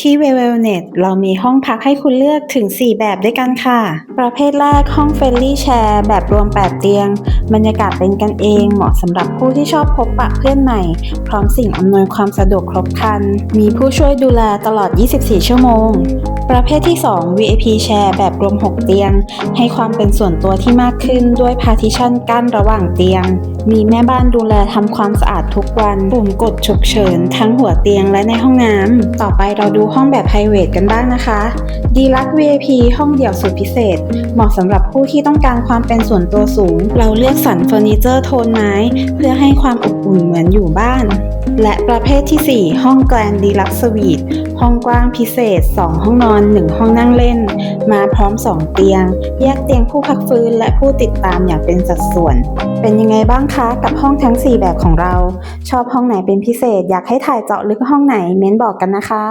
ที่ w e l n e t เรามีห้องพักให้คุณเลือกถึง 4 แบบด้วยกันค่ะ ประเภทแรกห้อง f r ร e n d l y Share แบบรวม 8 เตียง บรรยากาศเป็นกันเองเหมาะสำหรับผู้ที่ชอบพบปะเพื่อนใหม่ พร้อมสิ่งอำนวยความสะดวกครบครัน มีผู้ช่วยดูแลตลอด 24 ชั่วโมง ประเภทที่ 2 VIP Share แบบรวม 6 เตียง ให้ความเป็นส่วนตัวที่มากขึ้นด้วย partition กั้นระหว่างเตียง มีแม่บ้านดูแลทำความสะอาดทุกวันปุ่มกดฉุกเฉินทั้งหัวเตียงและในห้องน้ำต่อไปเราดูห้องแบบ private กันบ้างนะคะดีลัก VIP ห้องเดี่ยวสุดพิเศษ เหมาะสำหรับผู้ที่ต้องการความเป็นส่วนตัวสูง เราเลือกสรรเฟอร์นิเจอร์โทนไม้ เพื่อให้ความอบอุ่นเหมือนอยู่บ้าน และประเภททีสี่ 4 ห้องแกลนดีลักสวีทห้องกว้างพิเศษ 2 ห้องนอน 1 ห้องนั่งเล่น มาพร้อม 2 เตียง แยกเตียงผู้พักฟื้นและผู้ติดตามอย่างเป็นสัดส่วน เป็นยังไงบ้างคะกับห้องทั้ง 4 แบบของเรา ชอบห้องไหนเป็นพิเศษอยากให้ถ่ายเจาะลึกห้องไหนเม้นบอกกันนะคะ